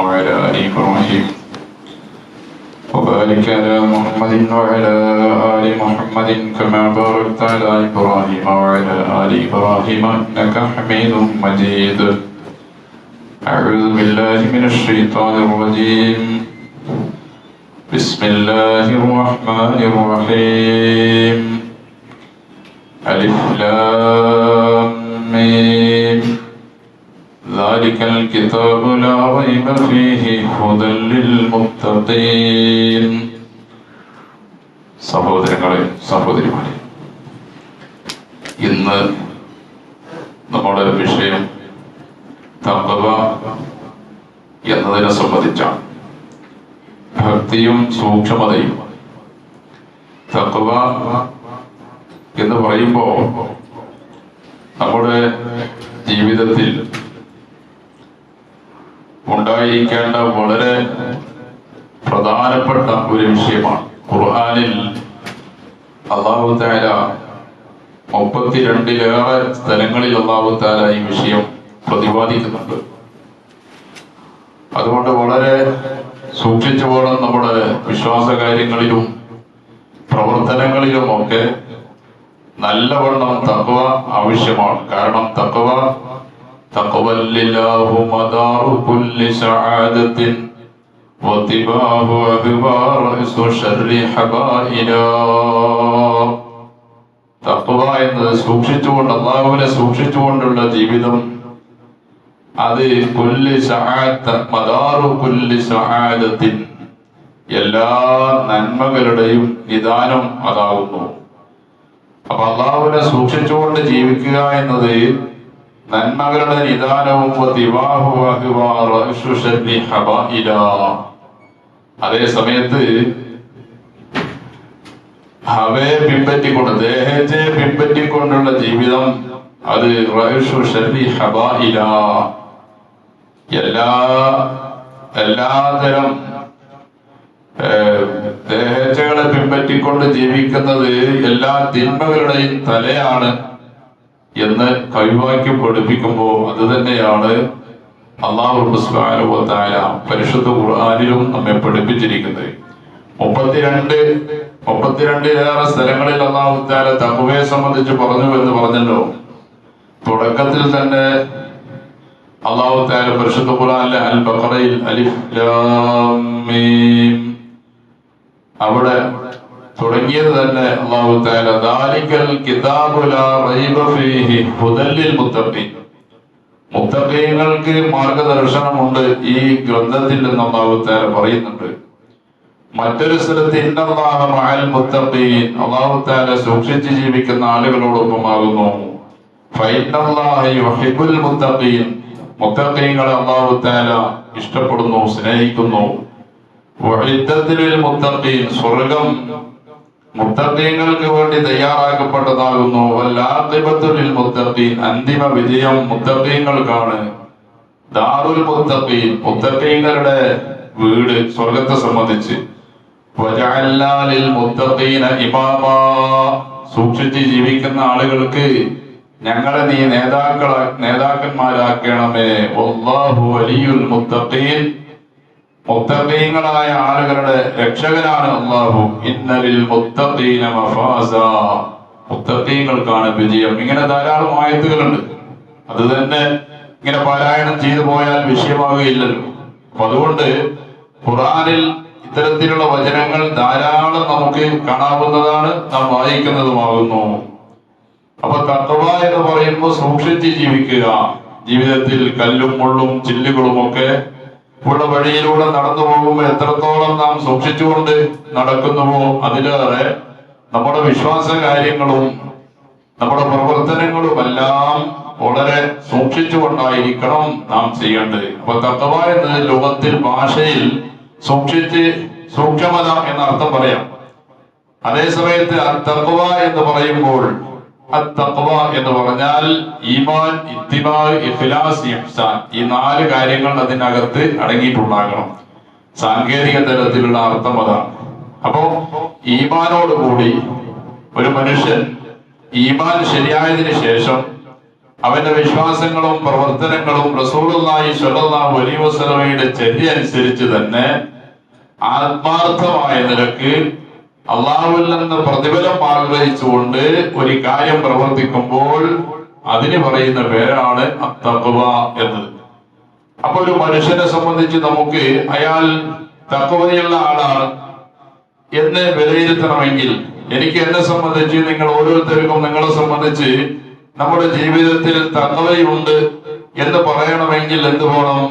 وعلى آل إبراهيم وبارك على محمد وعلى آل محمد كما باركت على إبراهيم وعلى آل إبراهيم إنك حميد مجيد. أعوذ بالله من الشيطان الرجيم. بسم الله الرحمن الرحيم. ألف لام. الكتاب لا ريب فيه هدى للمتقين സഹോദരങ്ങളെ സഹോദരിമാരെ ഇന്ന് നമ്മുടെ വിഷയം തമ്പവ എന്നതിനെ സംബന്ധിച്ചാണ് ഭക്തിയും സൂക്ഷ്മതയും തക്കവ എന്ന് പറയുമ്പോൾ നമ്മുടെ ജീവിതത്തിൽ ഉണ്ടായിരിക്കേണ്ട വളരെ പ്രധാനപ്പെട്ട ഒരു വിഷയമാണ്. ഖുർആനിൽ അള്ളാഹു താല മുപ്പത്തിരണ്ടിലേറെ സ്ഥലങ്ങളിൽ അള്ളാഹു താല ഈ വിഷയം പ്രതിപാദിക്കുന്നുണ്ട്. അതുകൊണ്ട് വളരെ സൂക്ഷിച്ചു പോകണം നമ്മുടെ വിശ്വാസ കാര്യങ്ങളിലും പ്രവർത്തനങ്ങളിലും പ്രവർത്തനങ്ങളിലുമൊക്കെ നല്ലവണ്ണം തക്കവ ആവശ്യമാണ്. കാരണം തക്വ مدار മദാറു കുല്ലി സആദത്തിൻ വതിബാഹു അഹ്വാറു شر ഹബായിലാ. തക്വ എന്നത് സൂക്ഷിച്ചുകൊണ്ട് അള്ളാഹുവിനെ സൂക്ഷിച്ചുകൊണ്ടുള്ള ജീവിതം. അത് കുല്ലി സഹായത്ത മദാറു കുല്ലി സഹായത്തിൻ എല്ലാ നന്മകളുടെയും നിദാനം അതാകുന്നു. അപ്പൊ അള്ളാഹുവിനെ സൂക്ഷിച്ചുകൊണ്ട് ജീവിക്കുക എന്നത് നന്മകളുടെ നിദാനവും അതേ സമയത്ത് ഹവയെ പിൻപറ്റിക്കൊണ്ട് ദേഹത്തെ പിൻപറ്റിക്കൊണ്ടുള്ള ജീവിതം അത് എല്ലാ എല്ലാതരം ദേഹച്ചകളെ പിൻപറ്റിക്കൊണ്ട് ജീവിക്കുന്നത് എല്ലാ തിന്മകളുടെയും തലയാണ്. എന്ന് കവിവാക്യം പഠിപ്പിക്കുമ്പോൾ അത് തന്നെയാണ് അള്ളാഹു ബുസ്ലാനുഭവത്തായ പരിശുദ്ധ ഖുർആാനിലും നമ്മെ പഠിപ്പിച്ചിരിക്കുന്നത്. മുപ്പത്തിരണ്ട് മുപ്പത്തിരണ്ടിലേറെ സ്ഥലങ്ങളിൽ അള്ളാഹുത്താല തകുവയെ സംബന്ധിച്ച് പറഞ്ഞു എന്ന് പറഞ്ഞല്ലോ. തുടക്കത്തിൽ തന്നെ അള്ളാഹു പരിശുദ്ധ ഖുർആനിലെ അൽ ബഖറയിൽ അലിഫ് അവിടെ തുടങ്ങിയത് തന്നെ അള്ളാഹു ദാലിക്കൽ കിതാബു ലാ റൈബ ഫീഹി ഹുദൽ ലിൽ മുത്തഖീൻ മുത്തഖീങ്ങൾക്ക് മാർഗദർശനമുണ്ട് ഈ ഗ്രന്ഥത്തിൽ നിന്ന് അള്ളാഹു പറയുന്നുണ്ട്. മറ്റൊരു സ്ഥലത്ത് ഇന്നല്ലാഹ മഅൽ മുത്തഖീൻ. അള്ളാഹു താല സൂക്ഷിച്ച് ജീവിക്കുന്ന ആളുകളോടൊപ്പമാകുന്നു. ഫൈനല്ലാഹ യുഹിബുൽ മുത്തഖീൻ. മുത്തഖീങ്ങളെ അള്ളാഹു താല ഇഷ്ടപ്പെടുന്നു സ്നേഹിക്കുന്നു. മുത്തഖീൻ സ്വർഗം മുത്തഖീങ്ങൾക്ക് വേണ്ടി തയ്യാറാക്കപ്പെട്ടതാകുന്നു. വല്ലാഖിബത്തുൽ മുത്തഖീൻ അന്തിമ വിജയം മുത്തഖീങ്ങൾക്കാണ് ദാറുൽ മുത്തഖീൻ മുത്തഖീങ്ങളുടെ വീട് സ്വർഗത്തെ സംബന്ധിച്ച്. സൂക്ഷിച്ച് ജീവിക്കുന്ന ആളുകൾക്ക് ഞങ്ങളെ നീ നേതാക്കളാ നേതാക്കന്മാരാക്കണമേ. വല്ലാഹു വലിയുൽ മുത്തഖീൻ മുത്തഖീങ്ങളായ ആളുകളുടെ രക്ഷകനാണ് അള്ളാഹു. ഇന്നലിൽ മുത്തഖീന മഫാസ. മുത്തഖീങ്ങൾക്കാണ് വിജയം. ഇങ്ങനെ ധാരാളം ആയത്തുകളുണ്ട്. അത് തന്നെ ഇങ്ങനെ പാരായണം ചെയ്തു പോയാൽ വിഷയമാകുകയില്ലല്ലോ. അപ്പൊ അതുകൊണ്ട് ഖുറാനിൽ ഇത്തരത്തിലുള്ള വചനങ്ങൾ ധാരാളം നമുക്ക് കാണാവുന്നതാണ് നാം വായിക്കുന്നതുമാകുന്നു. അപ്പൊ തത്വ എന്ന് പറയുമ്പോൾ സൂക്ഷിച്ച് ജീവിക്കുക. ജീവിതത്തിൽ കല്ലും മുള്ളും ചില്ലുകളും ഒക്കെ ഉള്ള വഴിയിലൂടെ നടന്നു പോകുമ്പോൾ എത്രത്തോളം നാം സൂക്ഷിച്ചുകൊണ്ട് നടക്കുന്നുവോ അതിലേറെ നമ്മുടെ വിശ്വാസ കാര്യങ്ങളും നമ്മുടെ പ്രവർത്തനങ്ങളും എല്ലാം വളരെ സൂക്ഷിച്ചുകൊണ്ടായിരിക്കണം നാം ചെയ്യേണ്ടത്. അപ്പൊ തത്വ എന്നത് ലോകത്തിൽ ഭാഷയിൽ സൂക്ഷിച്ച് സൂക്ഷ്മത എന്ന അർത്ഥം പറയാം. അതേസമയത്ത് തത്വ എന്ന് പറയുമ്പോൾ എന്ന് പറഞ്ഞാൽ ഈമാൻ ഇത്തിബാ ഇഖ്ലാസ് ഈ നാല് കാര്യങ്ങൾ അതിനകത്ത് അടങ്ങിയിട്ടുണ്ടാകണം. സാങ്കേതിക തലത്തിലുള്ള അർത്ഥം അതാണ്. അപ്പോ ഈമാനോട് കൂടി ഒരു മനുഷ്യൻ ഈമാൻ ശരിയായതിനു ശേഷം അവന്റെ വിശ്വാസങ്ങളും പ്രവർത്തനങ്ങളും റസൂലുള്ളാഹി സ്വല്ലല്ലാഹു അലൈഹി വസല്ലമയുടെ ചര്യ അനുസരിച്ച് തന്നെ ആത്മാർത്ഥമായ നിലയ്ക്ക് അള്ളാഹുവിൽ നിന്ന് പ്രതിഫലം ആഗ്രഹിച്ചുകൊണ്ട് ഒരു കാര്യം പ്രവർത്തിക്കുമ്പോൾ അതിന് പറയുന്ന പേരാണ് തഖ്വ എന്നത്. അപ്പൊ ഒരു മനുഷ്യനെ സംബന്ധിച്ച് നമുക്ക് അയാൾ തക്കവയുള്ള ആളാണ് എന്ന് വിലയിരുത്തണമെങ്കിൽ എനിക്ക് എന്നെ സംബന്ധിച്ച് നിങ്ങൾ ഓരോരുത്തർക്കും നിങ്ങളെ സംബന്ധിച്ച് നമ്മുടെ ജീവിതത്തിൽ തക്കവയുണ്ട് എന്ന് പറയണമെങ്കിൽ എന്ത് വേണം?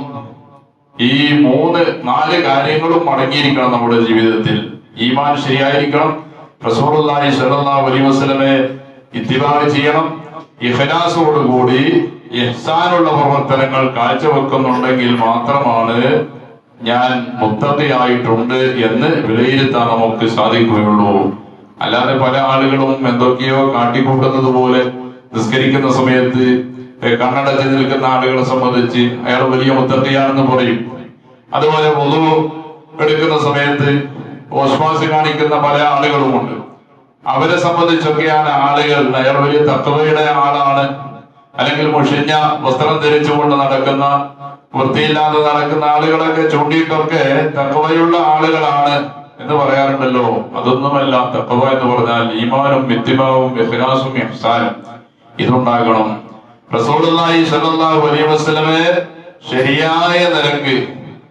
ഈ മൂന്ന് നാല് കാര്യങ്ങളും അടങ്ങിയിരിക്കണം നമ്മുടെ ജീവിതത്തിൽ. ഈമാൻ ശരിയായിരിക്കണം. റസൂലുള്ളാഹി സ്വല്ലല്ലാഹു അലൈഹി വസല്ലമയെ ഇത്തിബാവ് ചെയ്യണം. ഇഖ്ലാസോടുകൂടി ഇഹ്സാനുള്ള പ്രവർത്തനങ്ങൾ കാഴ്ചവെക്കുന്നുണ്ടെങ്കിൽ മാത്രമാണ് ഞാൻ മുത്തതയായിട്ടുണ്ട് എന്ന് വിലയിരുത്താൻ നമുക്ക് സാധിക്കുകയുള്ളൂ. അല്ലാതെ പല ആളുകളും എന്തൊക്കെയോ കാട്ടിക്കൂട്ടുന്നത് പോലെ നിസ്കരിക്കുന്ന സമയത്ത് കണ്ണടച്ച് നിൽക്കുന്ന ആളുകളെ സംബന്ധിച്ച് അയാൾ വലിയ മുത്തത്തയാണെന്ന് പറയും. അതുപോലെ പൊതു എടുക്കുന്ന സമയത്ത് ഓസ്വാസ് കാണിക്കുന്ന പല ആളുകളുമുണ്ട്. അവരെ സംബന്ധിച്ചൊക്കെയാണ് ആളുകൾ വലിയ തത്വയുടെ ആളാണ്. അല്ലെങ്കിൽ മുഷിഞ്ഞ വസ്ത്രം ധരിച്ചുകൊണ്ട് നടക്കുന്ന വൃത്തിയില്ലാതെ നടക്കുന്ന ആളുകളൊക്കെ ചൂണ്ടിയിട്ടൊക്കെ തക്കവയുള്ള ആളുകളാണ് എന്ന് പറയാറുണ്ടല്ലോ. അതൊന്നുമല്ല തക്കവ എന്ന് പറഞ്ഞാൽ ഈമാനും മിത്തിമാവും ബഹിനാസും ഇഹ്സാനും. ഇതുണ്ടാകണം. സ്വല്ലല്ലാഹു അലൈഹി വസല്ലമയെ ശരിയായ നിരക്ക്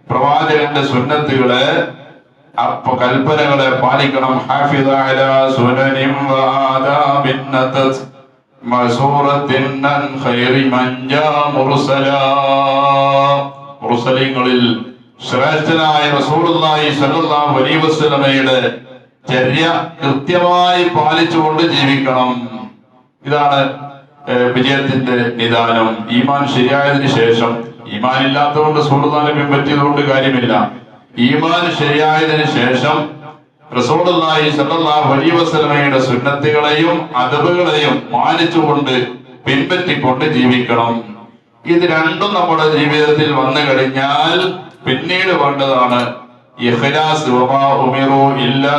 പ്രവാചകന്റെ സുന്നത്തുകളെ അപ്പൊ കൽപ്പനകളെ പാലിക്കണം മുർസലീങ്ങളിൽ ശ്രേഷ്ഠനായ റസൂലുള്ളാഹി സ്വല്ലല്ലാഹു അലൈഹി വസല്ലമയുടെ ചര്യ കൃത്യമായി പാലിച്ചുകൊണ്ട് ജീവിക്കണം. ഇതാണ് വിജയത്തിന്റെ നിദാനം. ഈമാൻ ശരിയായതിനു ശേഷം ഈമാൻ ഇല്ലാത്തതുകൊണ്ട് സൂറുദാനം പിൻപറ്റിയതുകൊണ്ട് കാര്യമില്ല. ഈമാൻ ശരിയായതിനു ശേഷം റസൂലുള്ളാഹി സ്വല്ലല്ലാഹു അലൈഹി വസല്ലമയുടെ സുന്നത്തുകളെയും അദബുകളെയും മാനിച്ചുകൊണ്ട് പിൻപറ്റിക്കൊണ്ട് ജീവിക്കണം. ഇത് രണ്ടും നമ്മുടെ ജീവിതത്തിൽ വന്നു കഴിഞ്ഞാൽ പിന്നീട് വേണ്ടതാണ് ഇഖ്ലാസ്. ഇല്ലാ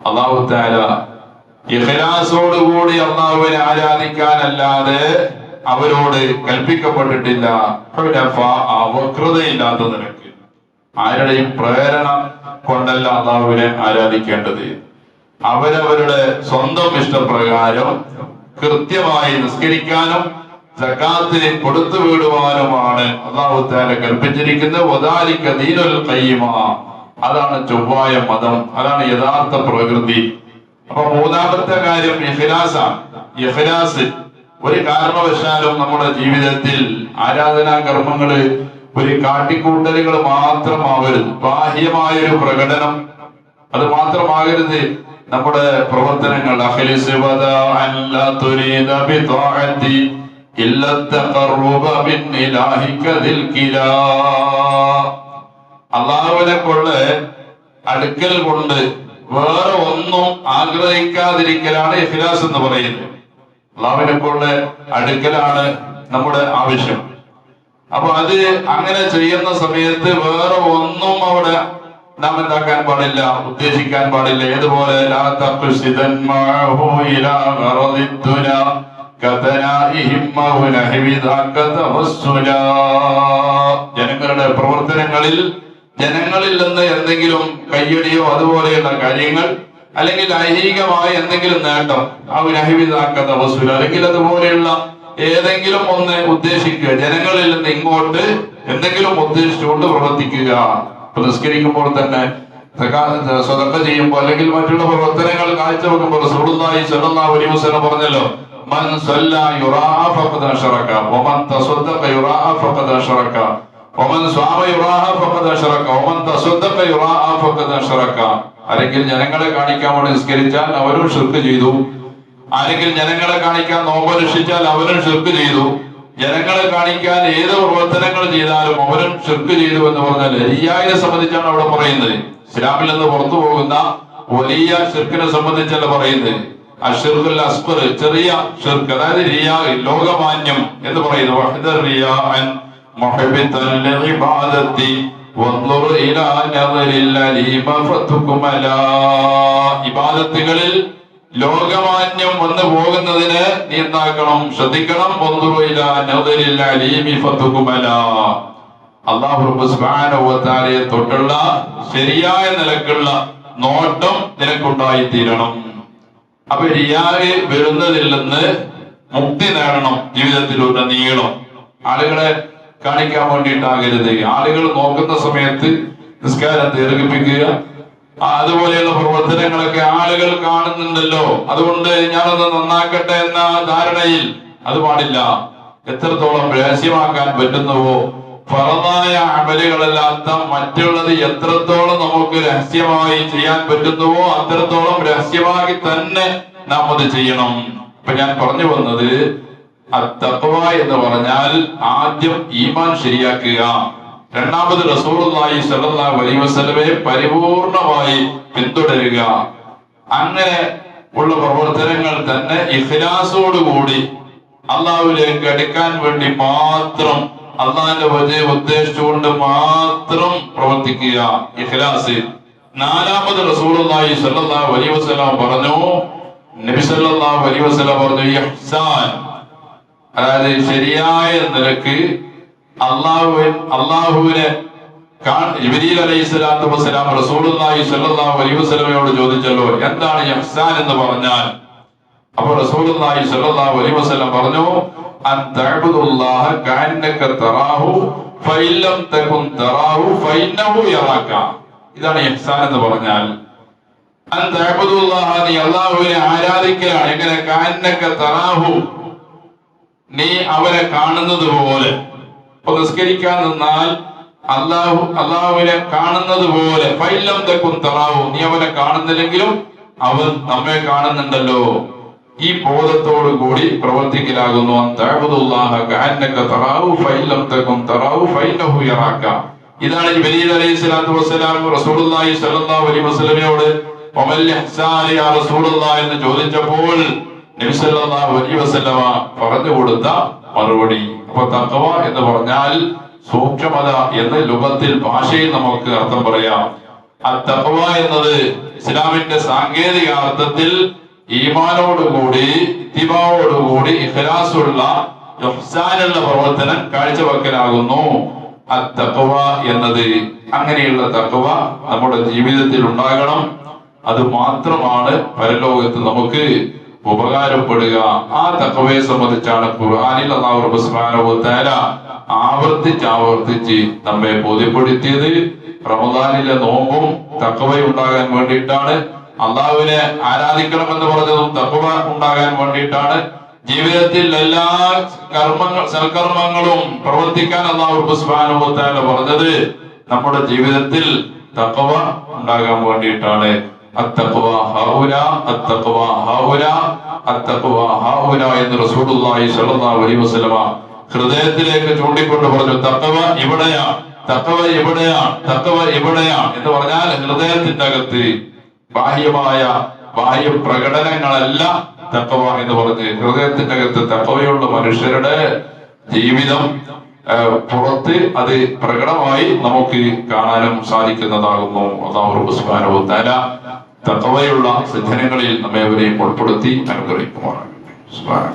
അല്ലാഹു തആല ഇഖ്ലാസോടുകൂടി അള്ളാഹുവിനെ ആരാധിക്കാനല്ലാതെ അവരോട് കൽപ്പിക്കപ്പെട്ടിട്ടില്ല. ഹുനഫാഅ വക്രതയില്ലാത്ത ആരുടെയും പ്രേരണ കൊണ്ടല്ല അള്ളാഹുവിനെ ആരാധിക്കേണ്ടത്. അവരവരുടെ സ്വന്തം ഇഷ്ടപ്രകാരം കൃത്യമായി നിസ്കരിക്കാനും സക്കാത്തിന് കൊടുത്തു വിടുവാനുമാണ് അള്ളാഹു താല കൽപ്പിച്ചിരിക്കുന്നത്. ഖയ്യിമ. അതാണ് ചൊവ്വായ മതം. അതാണ് യഥാർത്ഥ പ്രകൃതി. അപ്പൊ മൂന്നാമത്തെ കാര്യം ഇഖ്ലാസ് ഒരു കാരണവശാലും നമ്മുടെ ജീവിതത്തിൽ ആരാധനാ കർമ്മങ്ങൾ ഒരു കാട്ടിക്കൂട്ടലുകൾ മാത്രമാവരുത്. ബാഹ്യമായ ഒരു പ്രകടനം അത് മാത്രമാകരുത്. നമ്മുടെ പ്രവർത്തനങ്ങൾ അള്ളാഹുവിനെ കൊണ്ട് അടുക്കൽ കൊണ്ട് വേറെ ഒന്നും ആഗ്രഹിക്കാതിരിക്കലാണ് ഇഖ്ലാസ് എന്ന് പറയുന്നത്. കൊണ്ട് അടുക്കലാണ് നമ്മുടെ ആവശ്യം. അപ്പൊ അത് അങ്ങനെ ചെയ്യുന്ന സമയത്ത് വേറെ ഒന്നും അവിടെ നാം എന്താക്കാൻ പാടില്ല ഉദ്ദേശിക്കാൻ പാടില്ല. ഏതുപോലെ? ജനങ്ങളുടെ പ്രവർത്തനങ്ങളിൽ ജനങ്ങളിൽ നിന്ന് എന്തെങ്കിലും കയ്യടിയോ അതുപോലെയുള്ള കാര്യങ്ങൾ അല്ലെങ്കിൽ ഐഹികമായ എന്തെങ്കിലും നേട്ടം ആ നഹിവിതാക്കാത്ത വസൂൽ അല്ലെങ്കിൽ അതുപോലെയുള്ള ഏതെങ്കിലും ഒന്ന് ഉദ്ദേശിക്കുക. ജനങ്ങളിൽ നിന്ന് ഇങ്ങോട്ട് എന്തെങ്കിലും ഉദ്ദേശിച്ചുകൊണ്ട് പ്രവർത്തിക്കുക. പുരസ്കരിക്കുമ്പോൾ തന്നെ സ്വതക്ക ചെയ്യുമ്പോൾ അല്ലെങ്കിൽ മറ്റുള്ള പ്രവർത്തനങ്ങൾ കാഴ്ചവെക്കുമ്പോൾ സുഹൃത്തായി ചെല്ലുന്ന ഒരു വസല്ലം പറഞ്ഞല്ലോ മൻ സല്ല യുറാഅ ഫഖദ് വമൻ തസദ്ദഖ വമൻ സ്വാമ യുറാഹ ഫഖദ് അശറക വമൻ തസദ്ദഖ യുറാഹ ഫഖദ് ജനങ്ങളെ കാണിക്കാൻ വേണ്ടി നിസ്കരിച്ചാൽ അവരും ഷിർക്ക് ചെയ്തു. ആരെങ്കിൽ ജനങ്ങളെ കാണിക്കാൻ നോമ്പനുഷ്ഠിച്ചാൽ അവരും ഷിർക്ക് ചെയ്തു. ജനങ്ങളെ കാണിക്കാൻ ഏത് പ്രവർത്തനങ്ങൾ ചെയ്താലും അവരും ഷിർക്ക് ചെയ്തു എന്ന് പറഞ്ഞാൽ ലരിയായെ സംബന്ധിച്ചാണ് അവിടെ പറയുന്നത്. ഇസ്ലാമിൽ നിന്ന് പുറത്തു പോകുന്ന വലിയ ഷിർക്കിനെ സംബന്ധിച്ചല്ല പറയുന്നത്. അഷിർഖുൽ അസ്ബർ ചെറിയ ഷിർക്ക് അതായത് ലോകമാന്യം എന്ന് പറയുന്നു ഇബാദത്തുകളിൽ ലോകമാന്യം വന്നു പോകുന്നതിന് നീ എന്താക്കണം? ശ്രദ്ധിക്കണം. അള്ളാഹുബാനെ തൊട്ടുള്ള ശരിയായ നിലക്കുള്ള നോട്ടം നിനക്കുണ്ടായിത്തീരണം. അപ്പൊ റിയാഗ് വരുന്നതിൽ നിന്ന് മുക്തി നേടണം. ജീവിതത്തിലൂടെ നീളം ആളുകളെ കാണിക്കാൻ വേണ്ടിയിട്ടാകരുത്. ആളുകൾ നോക്കുന്ന സമയത്ത് നിസ്കാരം ദീർഘിപ്പിക്കുക. അതുപോലെയുള്ള പ്രവർത്തനങ്ങളൊക്കെ ആളുകൾ കാണുന്നുണ്ടല്ലോ. അതുകൊണ്ട് ഞാനൊന്ന് നന്നാക്കട്ടെ എന്ന ധാരണയിൽ അത് പാടില്ല. എത്രത്തോളം രഹസ്യമാക്കാൻ പറ്റുന്നുവോ. ഫറദായ അമലുകളല്ലാത്ത മറ്റുള്ളത് എത്രത്തോളം നമുക്ക് രഹസ്യമായി ചെയ്യാൻ പറ്റുന്നുവോ അത്രത്തോളം രഹസ്യമാക്കി തന്നെ നാം അത് ചെയ്യണം. ഇപ്പൊ ഞാൻ പറഞ്ഞു വന്നത് തഖ്വ എന്ന് പറഞ്ഞാൽ ആദ്യം ഈമാൻ ശരിയാക്കുക. രണ്ടാമത് സ്വല്ലല്ലാഹു അലൈഹി വസല്ലമയെ പരിപൂർണമായി പിന്തുടരുക. അങ്ങനെ ഉള്ള പ്രവർത്തനങ്ങൾ തന്നെ ഇഖ്ലാസോടുകൂടി അള്ളാഹുലേക്ക് അടുക്കാൻ വേണ്ടി മാത്രം അള്ളാഹിന്റെ വജയെ ഉദ്ദേശിച്ചുകൊണ്ട് മാത്രം പ്രവർത്തിക്കുക ഇഖ്ലാസ്. നാലാമത് റസൂലുള്ളാഹി സ്വല്ലല്ലാഹു വലിവസലാം പറഞ്ഞു നബി വലിവസല പറഞ്ഞു അതായത് ശരിയായ നിലയ്ക്ക് അള്ളാഹു അള്ളാഹുവിനെ ജിബിരിയിൽ അലൈഹി സ്വലാത്തു വസ്സലാം റസൂലുള്ളാഹി സ്വല്ലല്ലാഹു അലൈഹി വസല്ലമയോട് ചോദിച്ചല്ലോ എന്താണ് ഇഹ്സാൻ എന്ന് പറഞ്ഞാൽ? അപ്പോൾ റസൂലുള്ളാഹി സ്വല്ലല്ലാഹു അലൈഹി വസല്ലം പറഞ്ഞു അൻ തഅബ്ദുല്ലാഹ കഅന്നക തറാഹു ഫഇൻ ലം തറാഹു ഫഇന്നഹു യറാക. ഇതാണ് ഇഹ്സാൻ എന്ന് പറഞ്ഞാൽ. അൻ തഅബ്ദുല്ലാഹ നീ അല്ലാഹുവിനെ ആരാധിക്കലാണ്? എങ്ങനെ? കഅന്നക തറാഹു നീ അവരെ കാണുന്നത് പോലെ ഇപ്പൊ നിസ്കരിക്കാൻ നിന്നാൽ അള്ളാഹു അള്ളാഹുവിനെ കാണുന്നത് പോലെ ഫൈലം തെക്കും തറാവു. നീ അവനെ കാണുന്നില്ലെങ്കിലും അവൻ നമ്മെ കാണുന്നുണ്ടല്ലോ. ഈ ബോധത്തോടു കൂടി പ്രവർത്തിക്കലാകുന്നു. ഇതാണ് ജിബ്രീൽ അലൈഹി സ്വലാത്തു വസ്സലാം റസൂലുള്ളാഹി സ്വല്ലല്ലാഹു അലൈഹി വസല്ലമയോട് എന്ന് ചോദിച്ചപ്പോൾ വസല്ലമ പറഞ്ഞു കൊടുത്ത മറുപടി. അപ്പൊ തക്കവ എന്ന് പറഞ്ഞാൽ സൂക്ഷ്മത എന്ന ലുഗത്തിൽ ഭാഷയിൽ നമുക്ക് അർത്ഥം പറയാം. ആ തക്കവ എന്നത് ഇസ്ലാമിന്റെ സാങ്കേതിക അർത്ഥത്തിൽ ഈമാനോടുകൂടി ഇത്തിബാവോടുകൂടി ഇഖ്ലാസുള്ള ഇഹ്സാനുള്ള പ്രവർത്തനം കാഴ്ചവെക്കലാകുന്നു. ആ തക്കവ എന്നത് അങ്ങനെയുള്ള തക്കവ നമ്മുടെ ജീവിതത്തിൽ ഉണ്ടാകണം. അത് മാത്രമാണ് പരലോകത്ത് നമുക്ക് ഉപകാരപ്പെടുക. ആ തക്കവയെ സംബന്ധിച്ചാണ് ഖുർആാനിൽ അള്ളാഹു റബ്ബ് സുബ്ഹാനഹു വ തആല ആവർത്തിച്ച് ആവർത്തിച്ച് നമ്മെ ബോധ്യപ്പെടുത്തിയത്. റമദാനിലെ നോമ്പും തക്കവയുണ്ടാകാൻ വേണ്ടിയിട്ടാണ്. അള്ളാഹുവിനെ ആരാധിക്കണം എന്ന് പറഞ്ഞതും തക്കവ ഉണ്ടാകാൻ വേണ്ടിയിട്ടാണ്. ജീവിതത്തിൽ എല്ലാ കർമ്മങ്ങൾ സൽക്കർമ്മങ്ങളും പ്രവർത്തിക്കാൻ അള്ളാഹു റബ്ബ് സുബ്ഹാനഹു വ തആല പറഞ്ഞത്. നമ്മുടെ ജീവിതത്തിൽ തക്കവ ഉണ്ടാകാൻ വേണ്ടിയിട്ടാണ്. എന്ന് റസൂലുള്ളാഹി വസല്ലമ ഹൃദയത്തിലേക്ക് ചൂണ്ടിക്കൊണ്ട് പറഞ്ഞു തഖ്വ ഇവിടെയാ തഖ്വ ഇവിടെയാ തഖ്വ ഇവിടെയാ എന്ന് പറഞ്ഞാൽ ഹൃദയത്തിന്റെ അകത്ത് ബാഹ്യമായ ബാഹ്യ പ്രകടനങ്ങളല്ല തഖ്വ എന്ന് പറഞ്ഞ് ഹൃദയത്തിന്റെ അകത്ത് തഖ്വയുള്ള മനുഷ്യരുടെ ജീവിതം പുറത്ത് അത് പ്രകടമായി നമുക്ക് കാണാനും സാധിക്കുന്നതാകുന്നു. അള്ളാഹു സുബ്ഹാനഹു വ തആല സിദ്ധനങ്ങളിൽ നമ്മെ അവരെയും ഉൾപ്പെടുത്തി അനുഗ്രഹിക്കുമാറാകട്ടെ.